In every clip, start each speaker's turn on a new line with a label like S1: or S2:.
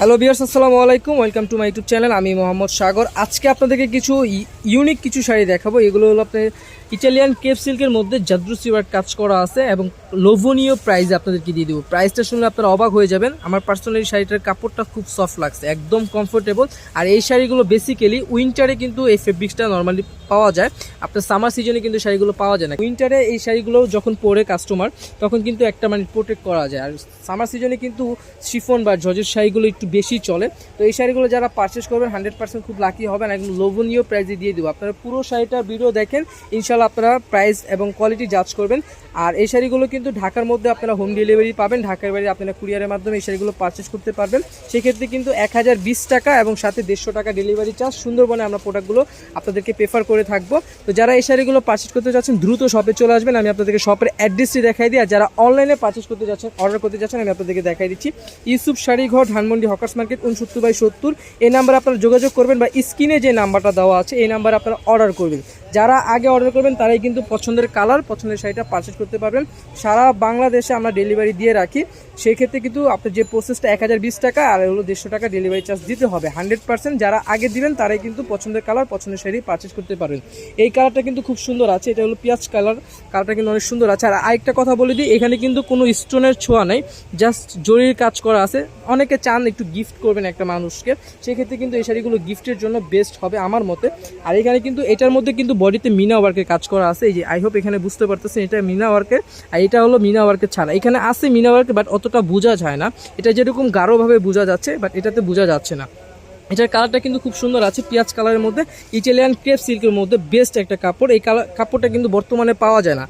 S1: Hello viewers আসসালামু আলাইকুম। Welcome to my YouTube channel. আমি মোহাম্মদ সাগর। আজকে আপনাদেরকে কিছু ইউনিক কিছু শাড়ি দেখাবো। এগুলো হলো আপনার ইটালিয়ান কেপ সিল্কের মধ্যে জাদ্রুসিওয়ার কাজ করা আছে এবং লোভনীয় প্রাইসে আপনাদেরকে দিয়ে দেবো। প্রাইসটা শুনলে আপনারা অবাক হয়ে যাবেন। আমার পার্সোনালি শাড়িটার কাপড়টা খুব সফট লাগছে, একদম কমফোর্টেবল আর এই শাড়িগুলো বেসিক্যালি উইন্টারে কিন্তু এই ফেব্রিক্সটা নর্মালি পাওয়া যায়। আপনার সামার সিজনে কিন্তু শাড়িগুলো পাওয়া যায় না। উইন্টারে এই শাড়িগুলো যখন পরে কাস্টমার তখন কিন্তু একটা মানে প্রোটেক্ট করা যায়। আর সামার সিজনে কিন্তু শিফন বা জজের শাড়িগুলো একটু বেশি চলে। তো এই শাড়িগুলো যারা পারচেস করবেন হান্ড্রেড পার্সেন্ট খুব লাকি হবেন। একদম লোভনীয় প্রাইসে দিয়ে দেবো। আপনারা পুরো শাড়িটার ভিডিও দেখেন ইনশাল্লাহ আপনারা প্রাইস এবং কোয়ালিটি জাজ করবেন। আর এই শাড়িগুলো কিন্তু ঢাকার মধ্যে আপনারা হোম ডেলিভারি পাবেন। ঢাকার বাড়ি আপনারা কুরিয়ারের মাধ্যমে এই শাড়িগুলো পারচেস করতে পারবেন। সেক্ষেত্রে কিন্তু এক হাজার বিশ টাকা এবং সাথে দেড়শো টাকা ডেলিভারি চার্জ সুন্দরবনে আমরা প্রোডাক্টগুলো আপনাদেরকে প্রেফার করে থাকব। তো যারা এই শাড়িগুলো পারচেস করতে যাচ্ছেন, দ্রুত শপে চলে আসবেন। আমি আপনাদেরকে শপের অ্যাড্রেসটি দেখাই দিই। আর যারা অনলাইনে পারচেস করতে যাচ্ছেন অর্ডার করতে যাচ্ছেন, আমি আপনাদেরকে দেখাই দিচ্ছি। ইউসুফ শাড়ি ঘর, ধানমন্ডি হকার্স মার্কেট, উনসত্তর বাই সত্তর। এই নাম্বারে আপনারা যোগাযোগ করবেন বা স্ক্রিনে যে নাম্বারটা দেওয়া আছে, এই নাম্বারে আপনারা অর্ডার করবেন। যারা আগে অর্ডার করবেন, তারাই কিন্তু পছন্দের কালার পছন্দের শাড়িটা পারচেস করতে পারবেন। সারা বাংলাদেশে আমরা ডেলিভারি দিয়ে রাখি। সেই ক্ষেত্রে কিন্তু আপনার যে প্রসেসটা এক হাজার বিশ টাকা, আর হলো দেড়শো টাকা ডেলিভারি চার্জ দিতে হবে। হান্ড্রেড পার্সেন্ট যারা আগে দিবেন, তারাই কিন্তু পছন্দের কালার পছন্দের শাড়ি পারচেস করতে পারবেন। এই কালারটা কিন্তু খুব সুন্দর আছে। এটা হলো পেঁয়াজ কালার কালারটা কিন্তু অনেক সুন্দর আছে। আর আরেকটা কথা বলে দিই, এখানে কিন্তু কোনো স্টোনের ছোঁয়া নেই। জাস্ট জরির কাজ করা আছে। অনেকে চান একটু গিফট করবেন একটা মানুষকে। সেক্ষেত্রে কিন্তু এই শাড়িগুলো গিফটের জন্য বেস্ট হবে আমার মতে। আর এখানে কিন্তু এটার মধ্যে কিন্তু বডিতে মিনা ওয়ার্কের কাজ করা আছে। এই যে আই হোপ এখানে বুঝতে পারতেছেন, এটা মিনা ওয়ার্কের আর এটা হলো মিনা ওয়ার্কের ছাড়া। এখানে আছে মিনা ওয়ার্ক বাট অতটা বোঝা যায় না। এটা যেরকম গাঢ়ভাবে বোঝা যাচ্ছে বাট এটাতে বোঝা যাচ্ছে না। এটার কালারটা কিন্তু খুব সুন্দর আছে, পিঁয়াজ কালারের মধ্যে। ইটালিয়ান ক্রেপ সিল্কের মধ্যে বেস্ট একটা কাপড়। এই কালার কাপড়টা কিন্তু বর্তমানে পাওয়া যায় না।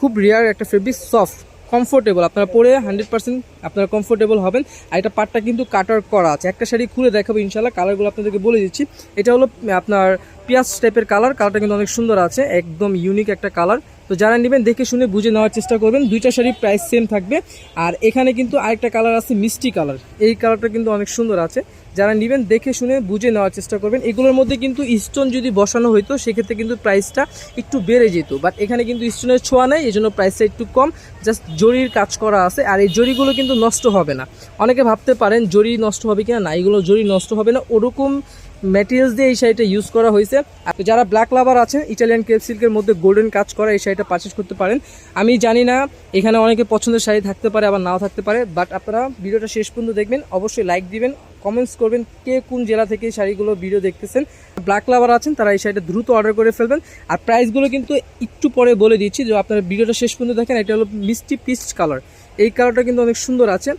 S1: খুব রেয়ার একটা ফেব্রিক সফট কমফোর্টেবল আপনারা পরে হান্ড্রেড পার্সেন্ট আপনারা কমফোর্টেবল হবেন। আর এটা পাটটা কিন্তু কাটার করা আছে। একটা শাড়ি খুলে দেখাবো ইনশাল্লাহ কালারগুলো আপনাদেরকে বলে দিচ্ছি। এটা হলো আপনার পেঁয়াজ টাইপের কালার কালারটা কিন্তু অনেক সুন্দর আছে, একদম ইউনিক একটা কালার তো যারা নেবেন, দেখে শুনে বুঝে নেওয়ার চেষ্টা করবেন, দুইটা শাড়ির প্রাইস সেম থাকবে। আর এখানে কিন্তু আরেকটা কালার আছে, মিষ্টি কালার এই কালারটা কিন্তু অনেক সুন্দর আছে। যারা নেবেন, দেখে শুনে বুঝে নেওয়ার চেষ্টা করবেন। এগুলোর মধ্যে কিন্তু স্টোন যদি বসানো হইতো, সেক্ষেত্রে কিন্তু প্রাইসটা একটু বেড়ে যেত। বাট এখানে কিন্তু স্টোনের ছোঁয়া নেই এই জন্য প্রাইসটা একটু কম। জাস্ট জরির কাজ করা আছে, আর এই জরিগুলো কিন্তু নষ্ট হবে না। অনেকে ভাবতে পারেন, জরি নষ্ট হবে কিনা? না, এগুলো জরি নষ্ট হবে না। ওরকম ম্যাটেরিয়ালস দিয়ে এই শাড়িটা ইউজ করা হয়েছে। যারা ব্ল্যাক লাভার আছেন ইটালিয়ান কেপ সিল্কের মধ্যে গোল্ডেন কাজ করা এই শাড়িটা পারচেস করতে পারেন। আমি জানি না, এখানে অনেকে পছন্দের শাড়ি থাকতে পারে, আবার নাও থাকতে পারে। বাট আপনারা ভিডিওটা শেষ পর্যন্ত দেখবেন। অবশ্যই লাইক দিবেন। কমেন্টস করবেন কে কোন জেলা থেকে এই শাড়িগুলো ভিডিও দেখতেছেন। ব্ল্যাক লাভার আছেন, তারা এই শাড়িটা দ্রুত অর্ডার করে ফেলবেন। আর প্রাইসগুলো কিন্তু একটু পরে বলে দিচ্ছি যে আপনারা ভিডিওটা শেষ পর্যন্ত দেখেন, এটা হলো মিষ্টি পিস্ট কালার এই কালারটা কিন্তু অনেক সুন্দর আছে।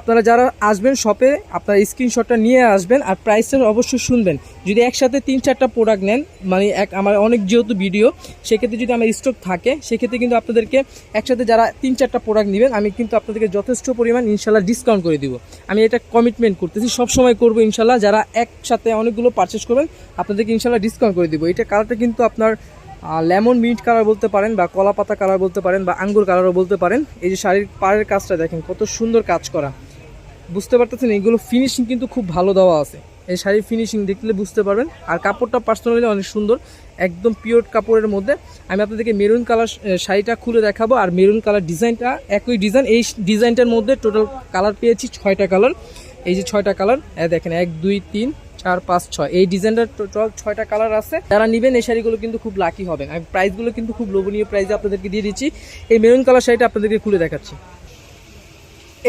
S1: আপনারা যারা আসবেন শপে, আপনার স্ক্রিনশটটা নিয়ে আসবেন আর প্রাইসটা অবশ্যই শুনবেন। যদি একসাথে তিন, চারটা প্রোডাক্ট নেন মানে এক, আমার অনেক যেহেতু ভিডিও সেক্ষেত্রে যদি আমার স্টক থাকে, সেক্ষেত্রে কিন্তু আপনাদেরকে একসাথে যারা তিন, চারটা প্রোডাক্ট নেবেন, আমি কিন্তু আপনাদেরকে যথেষ্ট পরিমাণ ইনশাল্লাহ ডিসকাউন্ট করে দিব। আমি এটা কমিটমেন্ট করতেছি সব সময় করব ইনশাল্লাহ যারা একসাথে অনেকগুলো পারচেস করবেন, আপনাদেরকে ইনশাল্লাহ ডিসকাউন্ট করে দিব। এটা কালারটা কিন্তু আপনার লেমন মিন্ট কালার বলতে পারেন বা কলা পাতা কালার বলতে পারেন বা আঙ্গুর কালারও বলতে পারেন। এই যে শাড়ির পাড়ের কাজটা দেখেন, কত সুন্দর কাজ করা। বুঝতে পারতেছেন, এগুলো ফিনিশিং কিন্তু খুব ভালো দেওয়া আছে। এই শাড়ির ফিনিশিং দেখলে বুঝতে পারবেন। আর কাপড়টা পার্সোনালি অনেক সুন্দর, একদম পিওর কাপড়ের মধ্যে। আমি আপনাদেরকে মেরুন কালার শাড়িটা খুলে দেখাবো, আর মেরুন কালার ডিজাইনটা একই ডিজাইন এই ডিজাইনটার মধ্যে টোটাল কালার পেয়েছি ছয়টা কালার এই যে ছয়টা কালার দেখেন, এক, দুই, তিন, চার, পাঁচ, ছয়। এই ডিজাইনটার টোটাল ছয়টা কালার আছে। যারা নেবেন, এই শাড়িগুলো কিন্তু খুব লাকি হবেন। আমি প্রাইসগুলো কিন্তু খুব লোভনীয় প্রাইসে আপনাদেরকে দিয়ে দিচ্ছি। এই মেরুন কালার শাড়িটা আপনাদেরকে খুলে দেখাচ্ছি।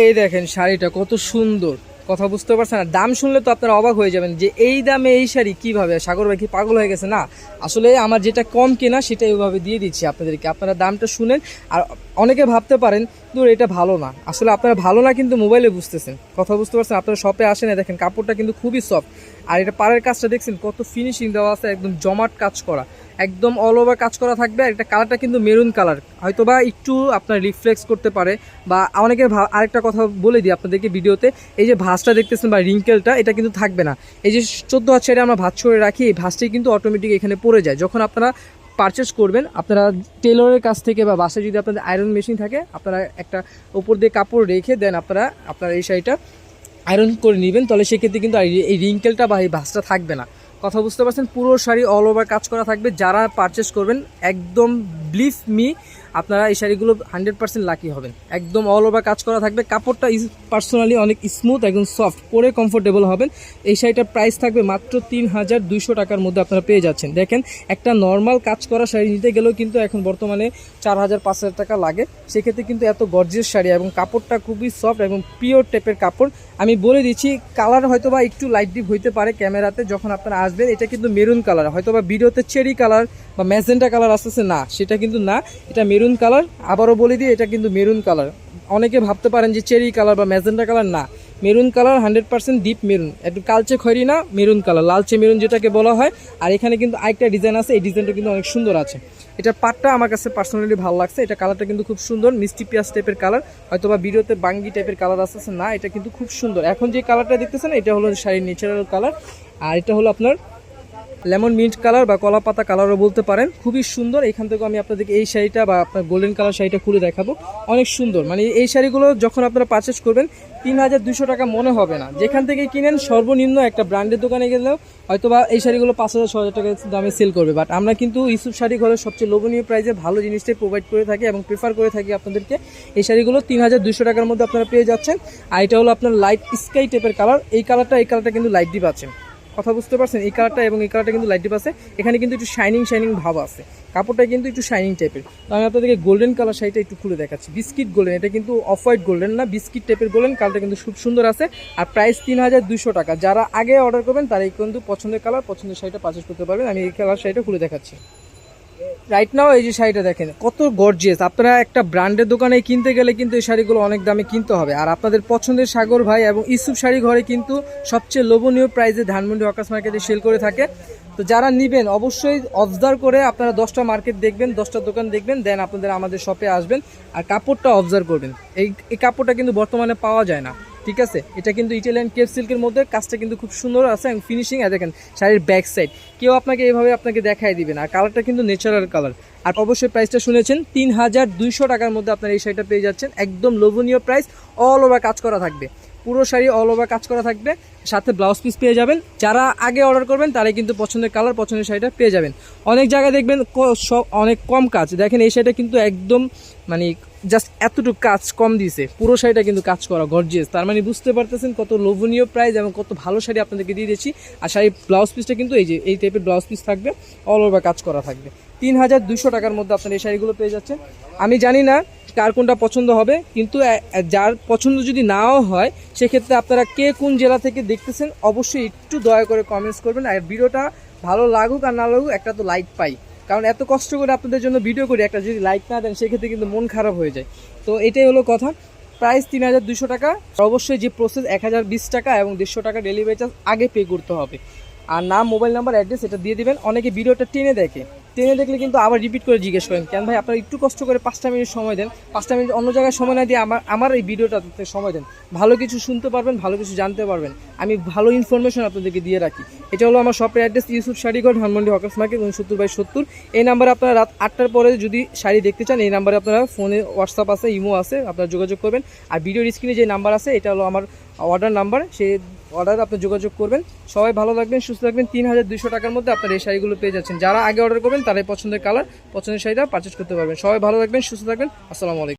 S1: এই দেখেন শাড়িটা কত সুন্দর। কথা বুঝতে পারছেন না? দাম শুনলে তো আপনারা অবাক হয়ে যাবেন যে এই দামে এই শাড়ি কীভাবে? সাগর ভাই কি পাগল হয়ে গেছে? না, আসলে আমার যেটা কম কেনা সেটা এইভাবে দিয়ে দিচ্ছি আপনাদেরকে। আপনারা দামটা শুনেন আর অনেকে ভাবতে পারেন, দূর, এটা ভালো না। আসলে আপনারা ভালো না কিন্তু মোবাইলে বুঝতেছেন। কথা বুঝতে পারছেন, আপনারা শপে আসেন দেখেন কাপড়টা কিন্তু খুবই সফট আর এটা পাড়ের কাজটা দেখছেন, কত ফিনিশিং দেওয়া আছে, একদম জমাট কাজ করা। একদম অল ওভার কাজ করা থাকবে, আর এটা কালারটা কিন্তু মেরুন কালার হয়তো বা একটু আপনার রিফ্লেক্স করতে পারে, বা অনেকে আরেকটা কথা বলে দিই আপনাদেরকে ভিডিওতে, এই যে ভাঁজটা দেখতেছেন বা রিঙ্কেলটা এটা কিন্তু থাকবে না। এই যে চোদ্দ হাত ছেড়ে আমরা ভাঁজ করে রাখি, এই ভাঁজটাই কিন্তু অটোমেটিক এখানে পড়ে যায়। যখন আপনারা পারচেস করবেন। আপনারা টেলরের কাছ থেকে বা বাসায় যদি আপনাদের আয়রন মেশিন থাকে, আপনারা একটা উপর দিয়ে কাপড় রেখে দেন আপনারা আপনারা এই শাড়িটা আয়রন করে নেবেন। তাহলে সেক্ষেত্রে কিন্তু এই- রিঙ্কেলটা বা এই ভাঁজটা থাকবে না। কথা বুঝতে পারছেন, পুরো শাড়ি অল ওভার কাজ করা থাকবে। যারা পারচেস করবেন, একদম ব্লিফ মি আপনারা এই শাড়িগুলো হান্ড্রেড পার্সেন্ট লাকি হবেন। একদম অল ওভার কাজ করা থাকবে। কাপড়টা পার্সোনালি অনেক স্মুথ একদম সফট পরে কমফোর্টেবল হবেন। এই শাড়িটার প্রাইস থাকবে মাত্র তিন হাজার দুইশো টাকার মধ্যে আপনারা পেয়ে যাচ্ছেন। দেখেন, একটা নর্মাল কাজ করা শাড়ি নিতে গেলেও কিন্তু এখন বর্তমানে চার হাজার পাঁচ হাজার টাকা লাগে। সেক্ষেত্রে কিন্তু এত গর্জিয়াস শাড়ি এবং কাপড়টা খুবই সফট এবং পিওর টেপের কাপড়। আমি বলে দিচ্ছি কালার হয়তো বা একটু লাইট ডিপ হইতে পারে ক্যামেরাতে যখন আপনারা আসবেন, এটা কিন্তু মেরুন কালার। হয়তো বা ভিডিওতে চেরি কালার বা ম্যাজেন্টা কালার আসতেছে, না, সেটা কিন্তু না। এটা মেরুন কালার। আবারও বলে দিই, এটা কিন্তু মেরুন কালার। অনেকে ভাবতে পারেন যে চেরি কালার বা ম্যাজেন্টা কালার, না। Maroon colour, hundred percent deep maroon. একটু কালচে খয়রি না, মেরুন কালার। লালচে মেরুন যেটাকে বলা হয়। আর এখানে কিন্তু আরেকটা ডিজাইন আছে, এই ডিজাইনটা কিন্তু অনেক সুন্দর আছে। এটা পাটটা আমার কাছে পার্সোনালি ভালো লাগছে। এটা কালারটা কিন্তু খুব সুন্দর, মিষ্টি পেঁয়াজ টাইপের কালার। হয়তো বা ভিডিওতে বাঙ্গি টাইপের কালার আসতেছে, না, এটা কিন্তু খুব সুন্দর। এখন যে কালারটা দেখতেছেন, এটা হলো শাড়ির ন্যাচারাল কালার। আর এটা হলো আপনার লেমন মিন্ট কালার বা কলা পাতা কালারও বলতে পারেন। খুবই সুন্দর। এখান থেকে আমি আপনাদেরকে এই শাড়িটা বা আপনার গোল্ডেন কালার শাড়িটা খুলে দেখাবো। অনেক সুন্দর। মানে এই শাড়িগুলো যখন আপনারা পারচেস করবেন, তিন হাজার দুশো টাকা মনে হবে না। যেখান থেকে কিনেন, সর্বনিম্ন একটা ব্র্যান্ডের দোকানে গেলেও হয়তো বা এই শাড়িগুলো পাঁচ হাজার ছ হাজার টাকা দামে সেল করবে। বাট আমরা কিন্তু ইসুফ শাড়ি ঘরের সবচেয়ে লোভনীয় প্রাইসে ভালো জিনিসটাই প্রোভাইড করে থাকি এবং প্রেফার করে থাকি আপনাদেরকে। এই শাড়িগুলো তিন হাজার দুশো টাকার মধ্যে আপনারা পেয়ে যাচ্ছেন। আর এটা হলো আপনার লাইট স্কাই টাইপের কালার এই কালারটা এই কালারটা কিন্তু লাইট ডিপ আছে। কথা বুঝতে পারছেন? এই কালারটা এবং এই কালারটা কিন্তু লাইট আছে। এখানে কিন্তু একটু শাইনিং শাইনিং ভাব আছে। কাপড়টা কিন্তু একটু শাইনিং টাইপের তো আমি আপনাদেরকে গোল্ডেন কালার শাড়িটা একটু খুলে দেখাচ্ছি। বিস্কিট গোল্ডেন এটা কিন্তু অফ হোয়াইট গোল্ডেন না বিস্কিট টাইপের গোল্ডেন কালারটা কিন্তু খুব সুন্দর আছে। আর প্রাইস তিন হাজার দুশো টাকা। যারা আগে অর্ডার করবেন, তারাই কিন্তু পছন্দের কালার পছন্দের শাড়িটা পারচেস করতে পারবেন। আমি এই কালার শাড়িটা খুলে দেখাচ্ছি। রাইট নাও এই যে শাড়িটা দেখেন, কত গর্জিয়াস আপনারা একটা ব্র্যান্ডের দোকানে কিনতে গেলে কিন্তু এই শাড়িগুলো অনেক দামে কিনতে হবে। আর আপনাদের পছন্দের সাগর ভাই এবং ইসুফ শাড়ি ঘরে কিন্তু সবচেয়ে লোভনীয় প্রাইসে ধানমন্ডি হকাস মার্কেটে সেল করে থাকে। তো যারা নিবেন, অবশ্যই অবজার্ভ করে আপনারা দশটা মার্কেট দেখবেন, দশটা দোকান দেখবেন দেন আপনাদের আমাদের শপে আসবেন। আর কাপড়টা অবজার্ভ করবেন। এই এই কাপড়টা কিন্তু বর্তমানে পাওয়া যায় না। ঠিক আছে? এটা কিন্তু ইটালিয়ান কেপ সিল্কের মধ্যে কাজটা কিন্তু খুব সুন্দর আছে এবং ফিনিশিং আর দেখেন, শাড়ির ব্যাক সাইড কেউ আপনাকে এইভাবে আপনাকে দেখাই দিবে না। কালারটা কিন্তু ন্যাচারাল কালার আর অবশ্যই প্রাইসটা শুনেছেন, তিন হাজার দুইশো টাকার মধ্যে আপনার এই শাড়িটা পেয়ে যাচ্ছেন। একদম লোভনীয় প্রাইস অল ওভার কাজ করা থাকবে। পুরো শাড়ি অল ওভার কাজ করা থাকবে। সাথে ব্লাউজ পিস পেয়ে যাবেন। যারা আগে অর্ডার করবেন, তারাই কিন্তু পছন্দের কালার পছন্দের শাড়িটা পেয়ে যাবেন। অনেক জায়গায় দেখবেন অনেক কম কাজ। দেখেন, এই শাড়িটা কিন্তু একদম মানে জাস্ট এতটুকু কাজ কম দিয়েছে পুরো শাড়িটা কিন্তু কাজ করা গর্জিয়াস তার মানে বুঝতে পারতেছেন কত লোভনীয় প্রাইস এবং কত ভালো শাড়ি আপনাদেরকে দিয়ে দিয়েছি। আর শাড়ির ব্লাউজ পিসটা কিন্তু এই যে, এই টাইপের ব্লাউজ পিস থাকবে অল ওভার কাজ করা থাকবে। তিন হাজার দুশো টাকার মধ্যে আপনার এই শাড়িগুলো পেয়ে যাচ্ছেন। আমি জানি না কার কোনটা পছন্দ হবে, কিন্তু যার পছন্দ যদি নাও হয়, সেক্ষেত্রে আপনারা কে কোন জেলা থেকে দেখতেছেন, অবশ্যই একটু দয়া করে কমেন্টস করবেন। আর ভিডিওটা ভালো লাগুক আর না লাগুক, একটা তো লাইক পাই। কারণ এত কষ্ট করে আপনাদের জন্য ভিডিও করি, একটা যদি লাইক না দেন, সেক্ষেত্রে কিন্তু মন খারাপ হয়ে যায়। তো এটাই হলো কথা। প্রাইস তিন হাজার দুশো টাকা। অবশ্যই যে প্রসেস এক হাজার বিশ টাকা এবং দেড়শো টাকা ডেলিভারি চার্জ আগে পে করতে হবে। আর নাম মোবাইল নাম্বার অ্যাড্রেস এটা দিয়ে দেবেন। অনেকে ভিডিওটা টেনে দেখে। টেনে দেখলে কিন্তু আবার রিপিট করে জিজ্ঞেস করেন, কেন ভাই, আপনারা একটু কষ্ট করে পাঁচটা মিনিট সময় দেন? পাঁচটা মিনিট অন্য জায়গায় সময় না দিয়ে আমার আমার এই ভিডিওটাতে সময় দেন। ভালো কিছু শুনতে পারবেন, ভালো কিছু জানতে পারবেন। আমি ভালো ইনফরমেশন আপনাদেরকে দিয়ে রাখি। এটা হলো আমার শপের address Yusuf Sarighar Dhanmondi hawkers market উনসত্তর বাই সত্তর। এই নাম্বারে আপনারা রাত আটটার পরে যদি শাড়ি দেখতে চান, এই নাম্বারে আপনারা ফোনে হোয়াটসঅ্যাপ আছে ইমো আছে, আপনারা যোগাযোগ করবেন। আর ভিডিওর স্ক্রিনে যে নাম্বার আছে, এটা হলো আমার অর্ডার নাম্বার সেই অর্ডার আপনি যোগাযোগ করবেন। সবাই ভালো থাকবেন, সুস্থ থাকবেন। তিন হাজার দুশো টাকার মধ্যে আপনার এই শাড়িগুলো পেয়ে যাচ্ছেন। যারা আগে অর্ডার করবেন, তারাই পছন্দের কালার পছন্দের শাড়িটা পারচেস করতে পারবেন। সবাই ভালো থাকবেন, সুস্থ থাকবেন। আসসালামু আলাইকুম।